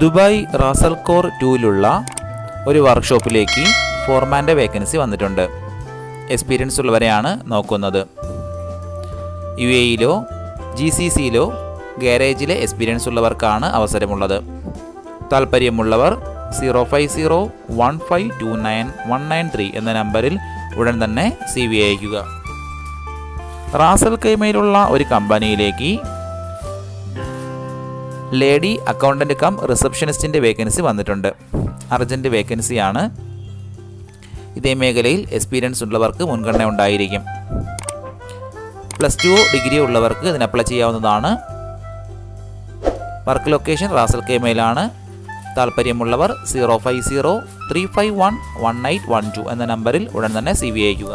Dubai Ras Al Khor ടൂവിലുള്ള ഒരു വർക്ക്ഷോപ്പിലേക്ക് ഫോർമാന്റെ vacancy വന്നിട്ടുണ്ട്. Experience ഉള്ളവരെയാണ് നോക്കുന്നത്. യു എയിലോ ജി സി സിയിലോ ഗാരേജിലെ എക്സ്പീരിയൻസ് ഉള്ളവർക്കാണ് അവസരമുള്ളത്. താല്പര്യമുള്ളവർ zero five zero one five two nine one nine three എന്ന നമ്പറിൽ ഉടൻ തന്നെ സി വി അയക്കുക റാസൽ കൈമയിലുള്ള ഒരു കമ്പനിയിലേക്ക് ലേഡി അക്കൗണ്ടന്റ് കം റിസപ്ഷനിസ്റ്റിന്റെ വേക്കൻസി വന്നിട്ടുണ്ട്. അർജന്റ് വേക്കൻസിയാണ് ഇതേ മേഖലയിൽ എക്സ്പീരിയൻസ് ഉള്ളവർക്ക് മുൻഗണന ഉണ്ടായിരിക്കും. പ്ലസ് ടു ഡിഗ്രി ഉള്ളവർക്ക് ഇതിന് അപ്ലൈ ചെയ്യാവുന്നതാണ്. വർക്ക് ലൊക്കേഷൻ റാസൽ കേമയിലാണ് താല്പര്യമുള്ളവർ zero five zero three five one one eight one two എന്ന നമ്പറിൽ ഉടൻ തന്നെ സി വി അയക്കുക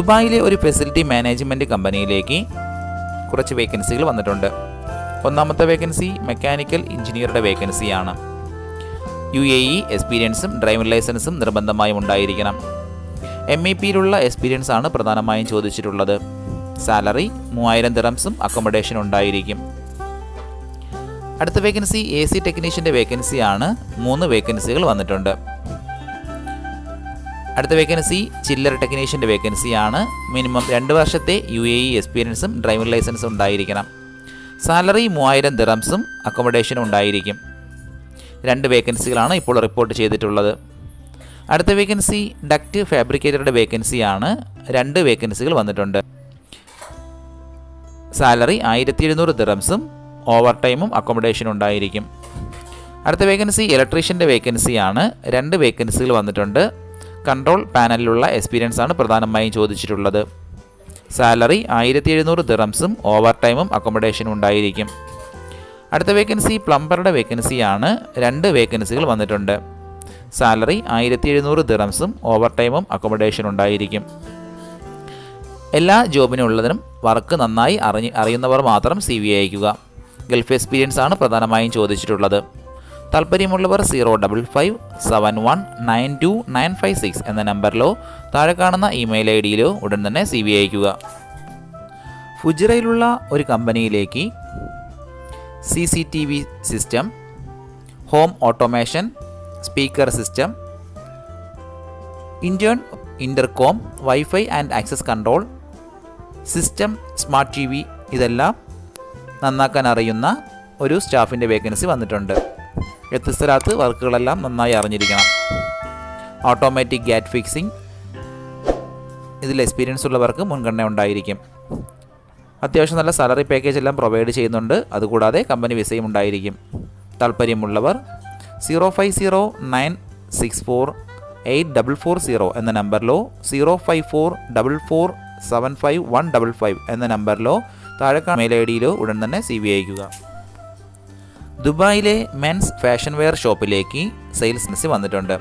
ദുബായിലെ ഒരു ഫെസിലിറ്റി മാനേജ്മെന്റ് കമ്പനിയിലേക്ക് കുറച്ച് വേക്കൻസികൾ വന്നിട്ടുണ്ട്. ഒന്നാമത്തെ വേക്കൻസി മെക്കാനിക്കൽ എഞ്ചിനീയറുടെ വേക്കൻസിയാണ്. യു എ ഇ എക്സ്പീരിയൻസും ഡ്രൈവിംഗ് ലൈസൻസും നിർബന്ധമായും ഉണ്ടായിരിക്കണം. എം ഇ പിയിലുള്ള എക്സ്പീരിയൻസ് ആണ് പ്രധാനമായും ചോദിച്ചിട്ടുള്ളത്. സാലറി മൂവായിരം ദിറംസും അക്കോമഡേഷൻ ഉണ്ടായിരിക്കും. അടുത്ത വേക്കൻസി എ സി ടെക്നീഷ്യന്റെ വേക്കൻസിയാണ്. മൂന്ന് വേക്കൻസികൾ വന്നിട്ടുണ്ട്. അടുത്ത വേക്കൻസി ചില്ലർ ടെക്നീഷ്യന്റെ വേക്കൻസിയാണ് മിനിമം രണ്ട് വർഷത്തെ യു എ ഇ എക്സ്പീരിയൻസും ഡ്രൈവിംഗ് ലൈസൻസും ഉണ്ടായിരിക്കണം. സാലറി മൂവായിരം ദിറംസും അക്കോമഡേഷനും ഉണ്ടായിരിക്കും. രണ്ട് വേക്കൻസികളാണ് ഇപ്പോൾ റിപ്പോർട്ട് ചെയ്തിട്ടുള്ളത്. അടുത്ത വേക്കൻസി ഡക്റ്റ് ഫാബ്രിക്കേറ്ററുടെ വേക്കൻസിയാണ് രണ്ട് വേക്കൻസികൾ വന്നിട്ടുണ്ട്. സാലറി ആയിരത്തി എഴുന്നൂറ് ദിറംസും ഓവർ ടൈമും അക്കോമഡേഷനും ഉണ്ടായിരിക്കും. അടുത്ത വേക്കൻസി ഇലക്ട്രീഷ്യന്റെ വേക്കൻസിയാണ് രണ്ട് വേക്കൻസികൾ വന്നിട്ടുണ്ട്. കൺട്രോൾ പാനലിലുള്ള എക്സ്പീരിയൻസ് ആണ് പ്രധാനമായും ചോദിച്ചിട്ടുള്ളത്. സാലറി ആയിരത്തി എഴുന്നൂറ് ദിറംസും ഓവർ ടൈമും അക്കോമഡേഷനും ഉണ്ടായിരിക്കും. അടുത്ത വേക്കൻസി പ്ലംബറുടെ വേക്കൻസിയാണ്. രണ്ട് വേക്കൻസികൾ വന്നിട്ടുണ്ട്. സാലറി ആയിരത്തി എഴുന്നൂറ് ദിറംസും ഓവർ ടൈമും അക്കോമഡേഷൻ ഉണ്ടായിരിക്കും. എല്ലാ ജോബിനുള്ളതിനും വർക്ക് നന്നായി അറിഞ്ഞ് അറിയുന്നവർ മാത്രം സി വി അയക്കുക ഗൾഫ് എക്സ്പീരിയൻസ് ആണ് പ്രധാനമായും ചോദിച്ചിട്ടുള്ളത്. താല്പര്യമുള്ളവർ zero double five seven one nine two nine five six എന്ന നമ്പറിലോ താഴെ കാണുന്ന ഇമെയിൽ ഐ ഡിയിലോ ഉടൻ തന്നെ സി വി അയക്കുക ഫുജിറയിലുള്ള ഒരു കമ്പനിയിലേക്ക് C C T V system home automation speaker system intern intercom wifi and access control system smart T V ഇതെല്ലാം നന്നാക്കാൻ അറിയുന്ന ഒരു സ്റ്റാഫിന്റെ വേക്കൻസി വന്നിട്ടുണ്ട്. വ്യത്യസ്തരാത്ത് വർക്കുകളെല്ലാം നന്നായി അറിഞ്ഞിരിക്കണം. ഓട്ടോമാറ്റിക് ഗാറ്റ് ഫിക്സിംഗ് ഇതിൽ എക്സ്പീരിയൻസ് ഉള്ളവർക്ക് മുൻഗണന ഉണ്ടായിരിക്കും. അത്യാവശ്യം നല്ല സാലറി പാക്കേജ് എല്ലാം പ്രൊവൈഡ് ചെയ്യുന്നുണ്ട്. അതുകൂടാതെ കമ്പനി വിസയും ഉണ്ടായിരിക്കും. താല്പര്യമുള്ളവർ zero five zero nine six four eight double four zero എന്ന നമ്പറിലോ zero five four double four seven five one double five എന്ന നമ്പറിലോ താഴെ മെയിൽ ഐ ഡിയിലോ ഉടൻ തന്നെ സി വി അയക്കുക ദുബായിലെ മെൻസ് ഫാഷൻ വെയർ ഷോപ്പിലേക്ക് സെയിൽസ് വന്നിട്ടുണ്ട്.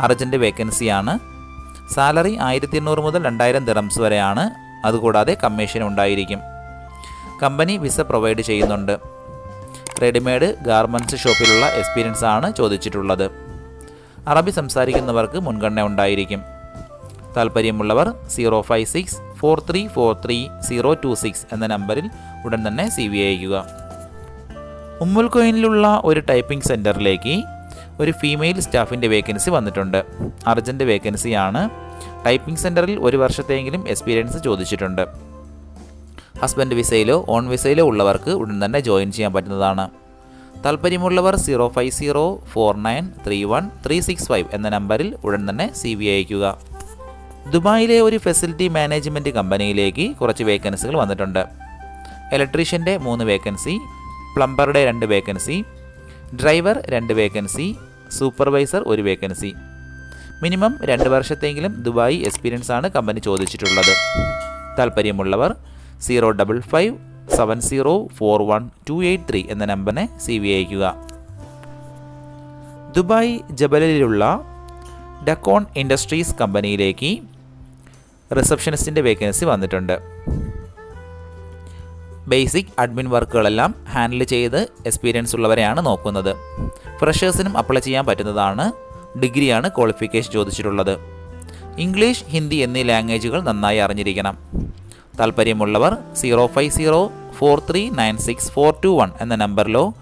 അർജന്റ് വേക്കൻസിയാണ്. സാലറി ആയിരത്തി എണ്ണൂറ് മുതൽ രണ്ടായിരം ദിറംസ് വരെയാണ്. അതുകൂടാതെ കമ്മീഷൻ ഉണ്ടായിരിക്കും. കമ്പനി വിസ പ്രൊവൈഡ് ചെയ്യുന്നുണ്ട്. റെഡിമെയ്ഡ് ഗാർമെന്റ്സ് ഷോപ്പിലുള്ള എക്സ്പീരിയൻസ് ആണ് ചോദിച്ചിട്ടുള്ളത്. അറബി സംസാരിക്കുന്നവർക്ക് മുൻഗണന ഉണ്ടായിരിക്കും. താല്പര്യമുള്ളവർ zero five six four three four three zero two six എന്ന നമ്പറിൽ ഉടൻ തന്നെ സി വി അയക്കുക ഉമ്മുൽ കോയിനിലുള്ള ഒരു ടൈപ്പിംഗ് സെന്ററിലേക്ക് ഒരു ഫീമെയിൽ സ്റ്റാഫിന്റെ വേക്കൻസി വന്നിട്ടുണ്ട്. അർജന്റ് വേക്കൻസിയാണ് ടൈപ്പിംഗ് സെന്ററിൽ ഒരു വർഷത്തെയെങ്കിലും എക്സ്പീരിയൻസ് ചോദിച്ചിട്ടുണ്ട്. ഹസ്ബൻഡ് വിസയിലോ ഓൺ വിസയിലോ ഉള്ളവർക്ക് ഉടൻ തന്നെ ജോയിൻ ചെയ്യാൻ പറ്റുന്നതാണ്. താല്പര്യമുള്ളവർ zero five zero four nine three one three six five എന്ന നമ്പറിൽ ഉടൻ തന്നെ സി വി അയക്കുക ദുബായിലെ ഒരു ഫെസിലിറ്റി മാനേജ്മെന്റ് കമ്പനിയിലേക്ക് കുറച്ച് വേക്കൻസികൾ വന്നിട്ടുണ്ട്. ഇലക്ട്രീഷ്യന്റെ മൂന്ന് വേക്കൻസി പ്ലംബറുടെ രണ്ട് വേക്കൻസി ഡ്രൈവർ രണ്ട് വേക്കൻസി സൂപ്പർവൈസർ ഒരു വേക്കൻസി. മിനിമം രണ്ട് വർഷത്തെങ്കിലും ദുബായ് എക്സ്പീരിയൻസ് ആണ് കമ്പനി ചോദിച്ചിട്ടുള്ളത്. താല്പര്യമുള്ളവർ zero double five seven zero four one two eight three എന്ന നമ്പറിനെ സി വി അയക്കുക ദുബായ് ജബലിലുള്ള ഡക്കോൺ ഇൻഡസ്ട്രീസ് കമ്പനിയിലേക്ക് റിസപ്ഷനിസ്റ്റിന്റെ വേക്കൻസി വന്നിട്ടുണ്ട്. ബേസിക് അഡ്മിൻ വർക്കുകളെല്ലാം ഹാൻഡിൽ ചെയ്ത് എക്സ്പീരിയൻസ് ഉള്ളവരെയാണ് നോക്കുന്നത്. ഫ്രഷേഴ്സിനും അപ്ലൈ ചെയ്യാൻ പറ്റുന്നതാണ് ഡിഗ്രിയാണ് ക്വാളിഫിക്കേഷൻ ചോദിച്ചിട്ടുള്ളത്. ഇംഗ്ലീഷ് ഹിന്ദി എന്നീ ലാംഗ്വേജുകൾ നന്നായി അറിഞ്ഞിരിക്കണം. താല്പര്യമുള്ളവർ zero five zero four three nine six four two one എന്ന നമ്പറിലോ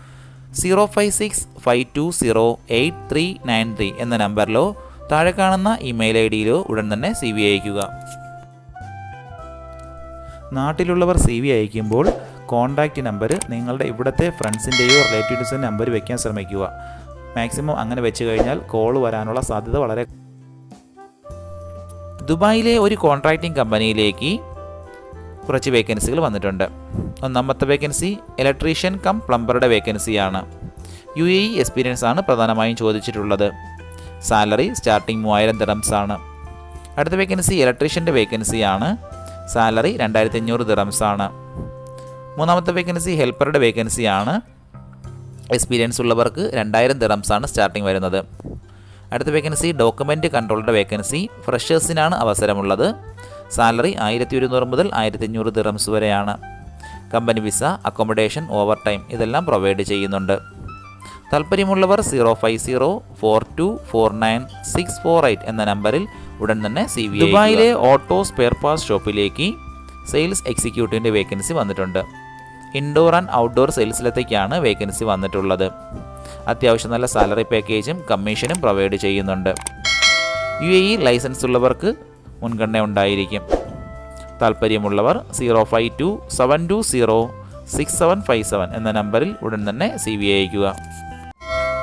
zero five six five two zero eight three nine three എന്ന നമ്പറിലോ താഴെ കാണുന്ന ഇമെയിൽ ഐ ഡിയിലോ ഉടൻ തന്നെ സി വി അയക്കുക നാട്ടിലുള്ളവർ സി വി അയക്കുമ്പോൾ കോൺടാക്റ്റ് നമ്പർ നിങ്ങളുടെ ഇവിടുത്തെ ഫ്രണ്ട്സിന്റെയോ റിലേറ്റീവ്സിന്റെ നമ്പർ വയ്ക്കാൻ ശ്രമിക്കുക. മാക്സിമം അങ്ങനെ വെച്ച് കഴിഞ്ഞാൽ കോൾ വരാനുള്ള സാധ്യത വളരെ ദുബായിലെ ഒരു കോൺട്രാക്റ്റിംഗ് കമ്പനിയിലേക്ക് കുറച്ച് വേക്കൻസികൾ വന്നിട്ടുണ്ട്. ഒന്നാമത്തെ വേക്കൻസി ഇലക്ട്രീഷ്യൻ കം പ്ലംബറുടെ വേക്കൻസിയാണ് യു എ ഇ എക്സ്പീരിയൻസ് ആണ് പ്രധാനമായും ചോദിച്ചിട്ടുള്ളത്. സാലറി സ്റ്റാർട്ടിംഗ് മൂവായിരം ദിറംസ് ആണ്. അടുത്ത വേക്കൻസി ഇലക്ട്രീഷ്യന്റെ വേക്കൻസിയാണ് സാലറി രണ്ടായിരത്തി അഞ്ഞൂറ് ദിറംസ് ആണ് മൂന്നാമത്തെ വേക്കൻസി ഹെൽപ്പറുടെ വേക്കൻസിയാണ്. എക്സ്പീരിയൻസ് ഉള്ളവർക്ക് രണ്ടായിരം ദിറംസ് ആണ് സ്റ്റാർട്ടിംഗ് വരുന്നത്. അടുത്ത വേക്കൻസി ഡോക്യുമെന്റ് കൺട്രോളുടെ വേക്കൻസി ഫ്രഷേഴ്സിനാണ് അവസരമുള്ളത്. സാലറി ആയിരത്തി ഒരുന്നൂറ് മുതൽ ആയിരത്തി അഞ്ഞൂറ് ദിറംസ് വരെയാണ്. Company visa accommodation over time ഇതെല്ലാം പ്രൊവൈഡ് ചെയ്യുന്നുണ്ട്. താല്പര്യമുള്ളവർ zero five zero four two four nine six four eight എന്ന നമ്പറിൽ ഉടൻ തന്നെ സി വി ദുബായിലെ ഓട്ടോ സ്പെയർ പാർട്സ് ഷോപ്പിലേക്ക് സെയിൽസ് എക്സിക്യൂട്ടീവിന്റെ വേക്കൻസി വന്നിട്ടുണ്ട്. ഇൻഡോർ ആൻഡ് ഔട്ട്ഡോർ സെയിൽസിലത്തേക്കാണ് വേക്കൻസി വന്നിട്ടുള്ളത്. അത്യാവശ്യം നല്ല സാലറി പാക്കേജും കമ്മീഷനും പ്രൊവൈഡ് ചെയ്യുന്നുണ്ട്. യു എ ഇ ലൈസൻസ് ഉള്ളവർക്ക് മുൻഗണന ഉണ്ടായിരിക്കും. താല്പര്യമുള്ളവർ zero five two seven two zero six seven five seven എന്ന നമ്പറിൽ ഉടൻ തന്നെ സി വി അയക്കുക